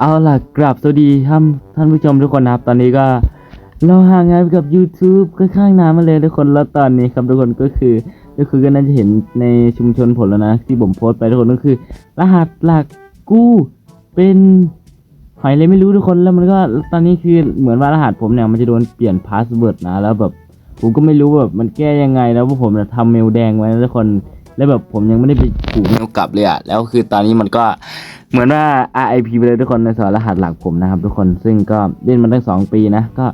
เอาล่ะกราบสวัสดีท่านท่านผู้ชมทุกคนนะครับ ตอนนี้ก็ เราห่างงานกับ YouTube ค่อนข้างนานมาเลยทุกคนแล้วตอนนี้ครับทุกคนก็คือก็คือก็น่าจะเห็นในชุมชนผลแล้วนะ ที่ผมโพสต์ไปทุกคนก็คือ รหัสหลักกู้เป็นหอยเลยไม่รู้ทุกคนแล้วมันก็ตอนนี้คือเหมือนว่ารหัสผมเนี่ยมันจะโดนเปลี่ยนพาสเวิร์ดนะแล้วแบบผมก็ไม่รู้แบบมันแก้ยังไงแล้วพวกผมเนี่ยทำเมลแดงไว้นะทุกคน แล้วแบบผมยังไม่ได้ไปถูเมลกลับเลยอะแล้วคือตอนนี้มันก็เหมือนว่า RIP ไปเลยทุกคนในสอนรหัสหลักผมนะครับทุกคนซึ่งก็เล่นมาตั้งสองปีนะก็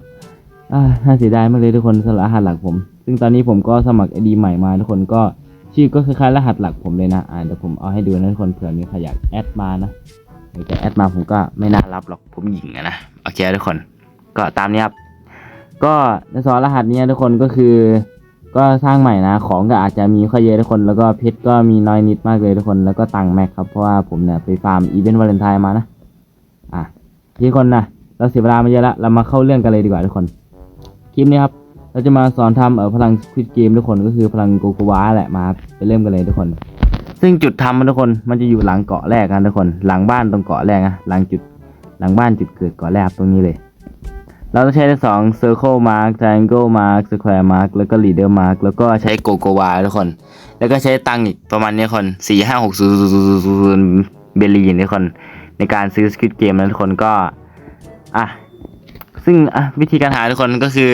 น่าเสียดายมากเลยทุกคนสำหรับรหัสหลักผม ซึ่งตอนนี้ผมก็สมัคร ID ใหม่มาทุกคนก็ชื่อก็คล้ายๆรหัสหลักผมเลยนะอ่าเดี๋ยวผมเอาให้ดูนะทุกคนเผื่อมีใครอยากแอดมานะแต่แอดมาผมก็ไม่น่ารับหรอกผมหญิงอะนะโอเคทุกคน ก็ตามนี้ครับก็ในสอนรหัสนี้ทุกคนก็คือ ก็สร้างใหม่นะ ของก็อาจจะมีค่อยเยอะทุกคน แล้วก็เพชรก็มีน้อยนิดมากเลยทุกคน แล้วก็ตังค์แม็กครับ เพราะว่าผมเนี่ยไปฟาร์มอีเวนต์วาเลนไทน์มานะ อะทุกคนนะ เราเสียเวลามาเยอะละ เรามาเข้าเรื่องกันเลยดีกว่าทุกคน คลิปนี้ครับ เราจะมาสอนทำเออพลังควิดเกมทุกคน ก็คือพลังโกโกวาแหละ มาครับไปเริ่มกันเลยทุกคน ซึ่งจุดทำมันทุกคน มันจะอยู่หลังเกาะแรกกันทุกคน หลังบ้านตรงเกาะแรกนะ หลังจุด หลังบ้านจุดเกิดเกาะแรกตรงนี้เลย เราต้องใช้ทั้งสอง circle mark triangle mark square mark แล้วก็ leader mark แล้วก็ใช้โกโกวาทุกคน แล้วก็ใช้ตังค์อีกประมาณนี้คนสี่ห้าหกศูนย์ศูนย์เบลีนทุกคน ในการซื้อสกิ t เกมนะทุกคนก็ อะ ซึ่งอะวิธีการหาทุกคนก็คือ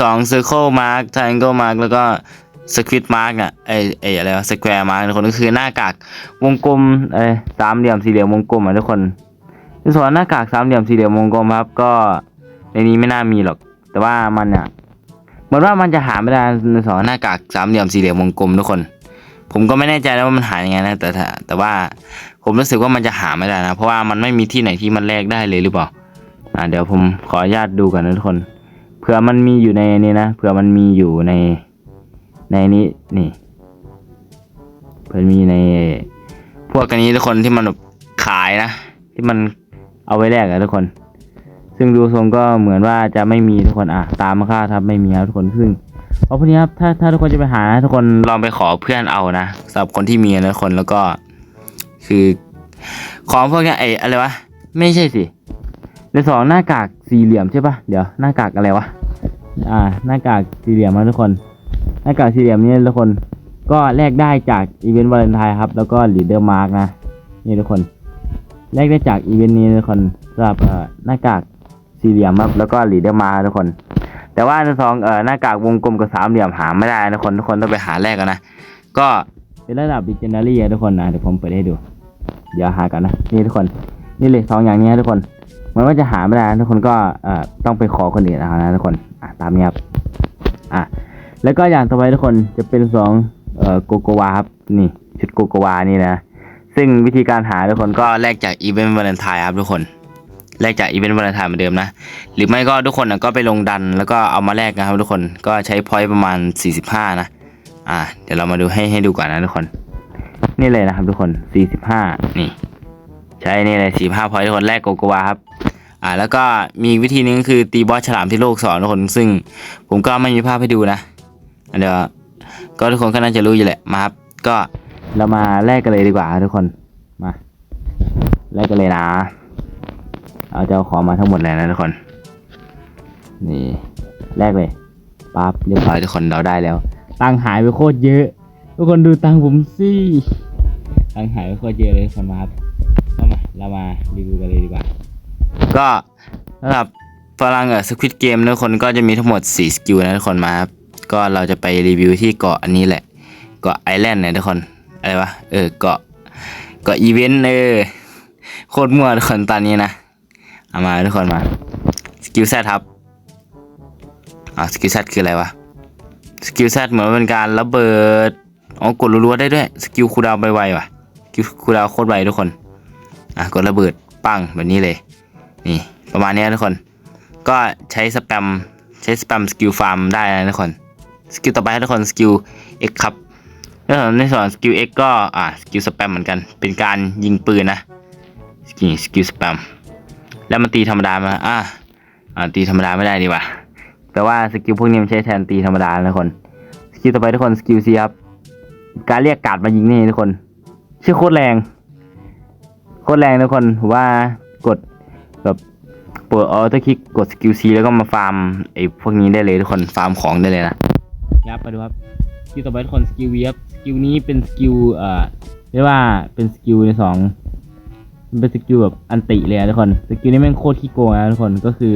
สอง circle mark triangle mark แล้วก็ squid mark อะไอไออะไรวะ square mark ทุกคนก็คือหน้ากากวงกลมเอ้ยสามเหลี่ยมสี่เหลี่ยมวงกลมอะทุกคนส่วนหน้ากากสามเหลี่ยมสี่เหลี่ยมวงกลมครับก็ ในนี้ไม่น่ามีหรอก แต่ว่ามันเนี่ยเหมือนว่ามันจะหาไม่ได้ในสองหน้ากากสามเหลี่ยมสี่เหลี่ยมวงกลมทุกคน ผมก็ไม่แน่ใจนะว่ามันหายังไงนะแต่แต่ว่าผมรู้สึกว่ามันจะหาไม่ได้นะ เพราะว่ามันไม่มีที่ไหนที่มันแลกได้เลยหรือเปล่าอ่าเดี๋ยวผมขออนุญาตดูกันนะทุกคนเผื่อมันมีอยู่ในนี้นะเผื่อมันมีอยู่ในในนี้นี่เผื่อมีใน พวกอันนี้ทุกคนที่มันแบบขายนะ ที่มันเอาไว้แลกอะทุกคน ซึ่งดูทรงก็เหมือนว่าจะไม่มีทุกคนอะตามมาค่าครับไม่มีครับทุกคนซึ่งเพราะพวกนี้ครับถ้าถ้าทุกคนจะไปหาทุกคนลองไปขอเพื่อนเอานะสำหรับคนที่มีนะทุกคนแล้วก็ คือของพวกนี้ไอ้อะไรวะไม่ใช่สิในสองหน้ากากสี่เหลี่ยมใช่ปะเดี๋ยวหน้ากากอะไรวะอ่า หน้ากากสี่เหลี่ยมนะทุกคน หน้ากากสี่เหลี่ยมนี่ทุกคน ก็แลกได้จากอีเวนต์วาเลนไทน์ครับ แล้วก็ลีดเดอร์มาร์กนะนี่ทุกคนแลกได้จากอีเวนต์นี้ทุกคนสำหรับหน้ากาก สี่เหลี่ยมครับแล้วก็หลีดเดอร์มาทุกคน แต่ว่าในสองเอ่อหน้ากากวงกลมกับสามเหลี่ยมหาไม่ได้นะทุกคนทุกคนต้องไปหาแลกกันนะก็เป็นระดับดิจินารีทุกคนนะเดี๋ยวผมเปิดให้ดู เดี๋ยวหากันนะนี่ทุกคนนี่เลยสองอย่างนี้ทุกคนมันว่าจะหาไม่ได้ทุกคนก็เอ่อต้องไปขอคนอื่นเอานะทุกคนอะตามนี้ครับอะแล้วก็อย่างต่อไปทุกคนจะเป็นสองเอ่อโกโกวาครับนี่ชุดโกโกวานี่นะซึ่งวิธีการหาทุกคนก็แลกจากอีเวนต์วาเลนไทน์ครับทุกคน แลกจากอีเวนต์วาเลนไทน์เหมือนเดิมนะ หรือไม่ก็ทุกคนนะก็ไปลงดันแล้วก็เอามาแลกนะครับทุกคนก็ใช้พอยต์ประมาณ 45 นะ อ่า เดี๋ยวเรามาดูให้ให้ดูก่อนนะทุกคน นี่เลยนะครับทุกคน 45 นี่ ใช้นี่เลย 45 พอยต์ทุกคนแลกโกโกวาครับอ่าแล้วก็มีวิธีหนึงก็คือตีบอสฉลามที่โลกสอนทุกคน ซึ่งผมก็ไม่มีภาพให้ดูนะเดี๋ยวก็ทุกคนก็น่าจะรู้อยู่แหละมาครับก็เรามาแลกกันเลยดีกว่าทุกคนมาแลกกันเลยนะ เอาจะเอาของมาทั้งหมดเลยนะทุกคน นี่แลกเลยปั๊บเรียบร้อยทุกคนเราได้แล้ว ตังหายไปโคตรเยอะ ทุกคนดูตังผมสิตังหายไปโคตรเยอะเลยทุกคนมาครับเข้ามาเรามารีวิวกันเลยดีกว่า ก็สำหรับพลังเออสควิตเกมทุกคนก็จะมีทั้งหมด 4 สกิลนะทุกคนมาครับก็เราจะไปรีวิวที่เกาะอันนี้แหละ เกาะไอแลนด์นี่ยทุกคน อะไรวะ เออ เกาะ เกาะอีเวนต์เออ โคตรมั่วทุกคนตอนนี้นะ เอามาทุกคนมาสกิลแซครับอ่าสกิลแซคืออะไรวะสกิลแซเหมือนเป็นการระเบิดอ๋อกดรัวๆได้ด้วยสกิลคูดาวไวๆว่ะสกิลคูดาวโคตรไวทุกคนอะกดระเบิดปังแบบนี้เลยนี่ประมาณนี้ทุกคน ก็ใช้สแปมใช้สแปมสกิลฟาร์มได้นะทุกคนสกิลต่อไปให้ทุกคนสกิล X ครับแล้วในส่วนสกิล X ก็อ่าสกิลสแปมเหมือนกันเป็นการยิงปืนนะสกิลสกิลสแปม แล้วมันตีธรรมดามาอะอ่าตีธรรมดาไม่ได้ดีกว่าแต่ว่าสกิลพวกนี้มันใช้แทนตีธรรมดานะทุกคนสกิลต่อไปทุกคนสกิลซีครับการเรียกกาดมายิงนี่ทุกคน ชื่อโคตรแรงโคตรแรงทุกคนว่ากดแบบเปิดออโต้คลิกกดสกิลซีแล้วก็มาฟาร์มไอ้พวกนี้ได้เลยทุกคนฟาร์มของได้เลยนะครับไปดูครับสกิลต่อไปทุกคนสกิลวีครับสกิลนี้เป็นสกิลเอ่อเรียกว่าเป็นสกิลในสอง เป็นสกิลแบบอันติเลยอะทุกคน สกิลนี้แม่งโคตรขี้โกงนะทุกคน ก็คือ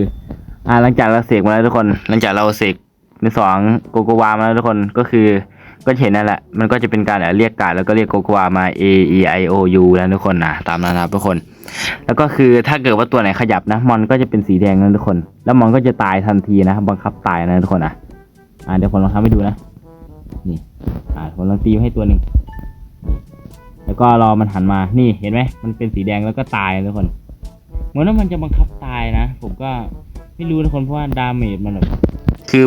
อ่าหลังจากเราเสกมาแล้วทุกคน หลังจากเราเสกในสองโกโกวามาแล้วทุกคน ก็คือ ก็เห็นนั่นแหละ มันก็จะเป็นการเรียกการดแล้วก็เรียกโกโกวามา A E I O U แล้วทุกคนนะตามนั้นนะครับทุกคน แล้วก็คือถ้าเกิดว่าตัวไหนขยับนะ มอนก็จะเป็นสีแดงนะทุกคน แล้วมอนก็จะตายทันทีนะ บังคับตายนะทุกคนนะอ่าเดี๋ยวผมลองทำให้ดูนะ นี่ อ่าผมลองตีให้ตัวหนึ่ง แล้วก็รอมันหันมา นี่เห็นไหม มันเป็นสีแดงแล้วก็ตายนะทุกคน เหมือนว่ามันจะบังคับตายนะ ผมก็ไม่รู้ทุกคนเพราะว่าดาเมจมันแบบคือ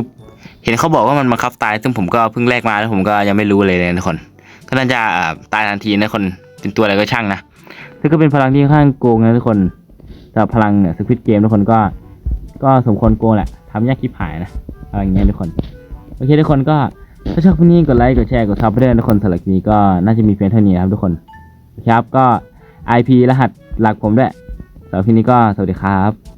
เห็นเขาบอกว่ามันบังคับตาย ซึ่งผมก็เพิ่งแลกมาแล้วผมก็ยังไม่รู้เลยนะทุกคน ก็น่าจะอ่าตายทันทีนะทุกคนเป็นตัวอะไรก็ช่างนะซึ่งก็เป็นพลังที่ค่อนข้างโกงนะทุกคนสำหรับพลังเนี่ยสควิตเกมทุกคนก็ ก็สมควรโกงแหละทำยากคิดหายนะอะไรอย่างเงี้ยทุกคน โอเคทุกคนก็ถ้าชอบคลิปนี้กดไลค์กดแชร์กดซับไปด้วยนทุกคนสำหรับคลิปนี้ก็น่าจะมีเพียงเท่านี้นะครับทุกคนโอเคครับก็ IP รหัสหลักผมด้วยสำหรับคลิปนี้ก็สวัสดีครับ